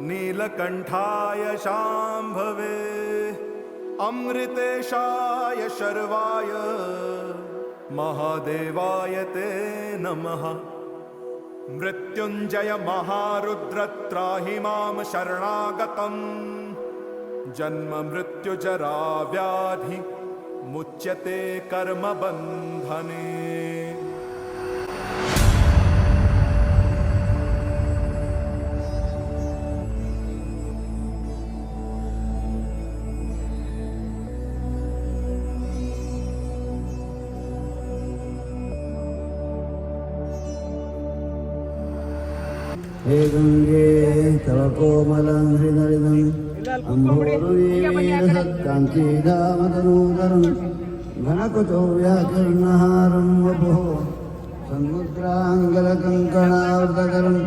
नीलकण्ठाय शाम्भवे अमृतेशाय शर्वाय, महादेवाय ते नमः। मृत्युञ्जय महारुद्रत्राहि माँ शरणागतम् जन्ममृत्युजरा व्याधि मुच्यते कर्मबन्धने। हे तव कोमलं हृदयं अम्भोरुकान्तिदामतनूतरं घनकुतो व्याकर्णहारं वपुः सन्मुद्राङ्गलकङ्कणावृतकरं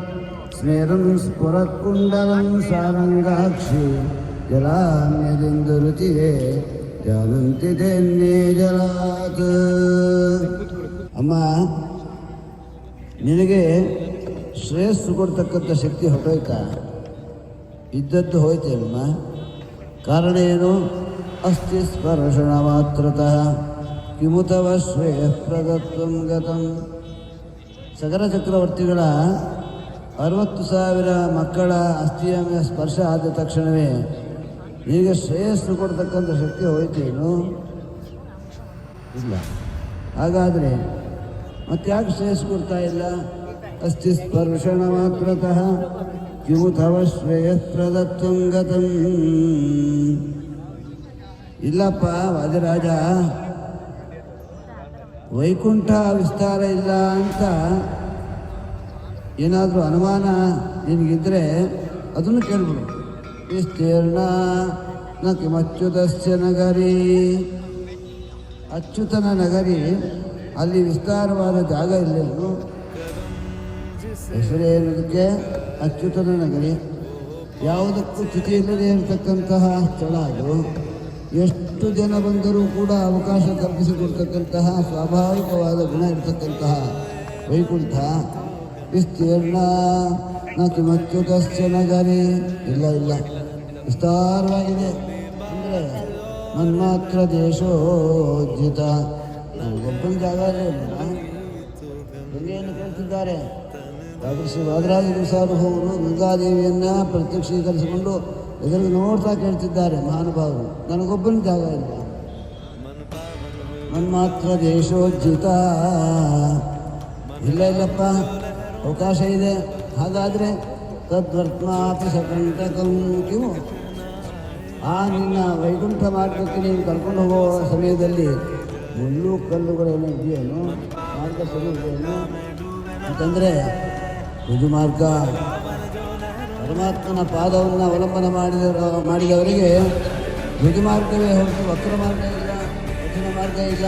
स्मेरं स्फुरत्कुण्डलं सारङ्गाक्षि जलान्यदिन्दुरुचिरे ஜலந்தி தென்னே ஜலாத் அம்மா நினக்கு ಶ್ರೇಯಸ್ಸು ಕೊಡ್ತಕ್ಕಂಥ ಶಕ್ತಿ ಹೊರಟೋಯ್ತಾ? ಇದ್ದದ್ದು ಹೋಯ್ತೇನಮ್ಮ ಕಾರಣ ಏನು? ಅಸ್ಥಿ ಸ್ಪರ್ಶನ ಮಾತ್ರತಃ. ಕಿಮುತವ ಶ್ರೇಯಪ್ರದತ್ವಂ ಗತಂ. ಸಗರ ಚಕ್ರವರ್ತಿಗಳ ಅರವತ್ತು ಸಾವಿರ ಮಕ್ಕಳ ಅಸ್ಥಿಯ ಸ್ಪರ್ಶ ಆದ ತಕ್ಷಣವೇ ಈಗ ಶ್ರೇಯಸ್ಸು ಕೊಡ್ತಕ್ಕಂಥ ಶಕ್ತಿ ಹೋಯ್ತೇನು? ಇಲ್ಲ. ಹಾಗಾದರೆ ಮತ್ತೆ ಯಾಕೆ ಶ್ರೇಯಸ್ ಕೊಡ್ತಾ ಇಲ್ಲ? ಅಸ್ಥಿ ಸ್ಪರ್ಶಣ ಮಾತ್ರತಃ ಕಿಮುಥವ ಶ್ರೇಯಸ್ಪ್ರದತ್ವಂ ಗತಂ ಇಲ್ಲಪ್ಪ ವಾದಿರಾಜ, ವೈಕುಂಠ ವಿಸ್ತಾರ ಇಲ್ಲ ಅಂತ ಏನಾದರೂ ಅನುಮಾನ ನಿನಗಿದ್ರೆ ಅದನ್ನು ಕೇಳ್ಬೋದು ವಿಸ್ತೀರ್ಣ ನ ಕಿಮಚ್ಯುತಸ್ಯ ನಗರಿ. ಅಚ್ಯುತನ ನಗರಿ, ಅಲ್ಲಿ ವಿಸ್ತಾರವಾದ ಜಾಗ ಇಲ್ಲೇನು? ಹೆಸರೇನದಕ್ಕೆ ಅಚ್ಯುತನ ನಗರಿ. ಯಾವುದಕ್ಕೂ ಚ್ಯುತಿ ಇಲ್ಲದೆ ಇರತಕ್ಕಂತಹ ಸ್ಥಳ ಅದು. ಎಷ್ಟು ಜನ ಬಂದರೂ ಕೂಡ ಅವಕಾಶ ಕಲ್ಪಿಸಿಕೊಡ್ತಕ್ಕಂತಹ ಸ್ವಾಭಾವಿಕವಾದ ಗುಣ ಇರತಕ್ಕಂತಹ ವೈಕುಂಠ. ವಿಸ್ತೀರ್ಣ ನ ಕಿಮಚ್ಯುತಸ್ಯ ನಗರಿ. ಇಲ್ಲ ಇಲ್ಲ. ವಿಸ್ತಾರವಾಗಿದೆ. ಅಂದರೆ ಮನ್ಮಾತ್ರ ದೇಶೋಜ್ಜಿತ ನಮಗೊಬ್ಬನ ಜಾಗ ಇಲ್ಲ ಗಂಗೆಯನ್ನು ಕೇಳ್ತಿದ್ದಾರೆ ಡಾಕ್ಟರ್ ಶ್ರೀ ವಾದರಾಜ ಗುರುಸಾನುಭವರು ಗಂಗಾದೇವಿಯನ್ನ ಪ್ರತ್ಯಕ್ಷೀಕರಿಸಿಕೊಂಡು ಎದುರಿಗೆ ನೋಡ್ತಾ ಕೇಳ್ತಿದ್ದಾರೆ ಮಹಾನುಭಾವರು. ನನಗೊಬ್ಬನ ಜಾಗ ಇಲ್ಲ. ಮನ್ಮಾತ್ರ ದೇಶೋಜ್ಜಿತ ಇಲ್ಲ, ಇಲ್ಲಪ್ಪ. ಅವಕಾಶ ಇದೆ. ಹಾಗಾದರೆ ತದ್ವರ್ತ್ಮಾಪಿ ಸಕಂಟಕಂ ಆ ನಿನ್ನ ವೈಕುಂಠ ಮಾರ್ಗಕ್ಕೆ ನೀನು ಕರ್ಕೊಂಡು ಹೋಗೋ ಸಮಯದಲ್ಲಿ ಮುಳ್ಳು ಕಲ್ಲುಗಳೇನೋ ಇದೆಯೇನು ಮಾರ್ಗ ಸರಿ ಇದೆಯೇನು ಅಂತಂದರೆ ರುಜು ಮಾರ್ಗ ಪರಮಾತ್ಮನ ಪಾದವನ್ನು ಅವಲಂಬನೆ ಮಾಡಿದ ಮಾಡಿದವರಿಗೆ ರುಜು ಮಾರ್ಗವೇ ಹೊರತು ವಕ್ರ ಮಾರ್ಗ ಇಲ್ಲ ಕಠಿಣ ಮಾರ್ಗ ಇಲ್ಲ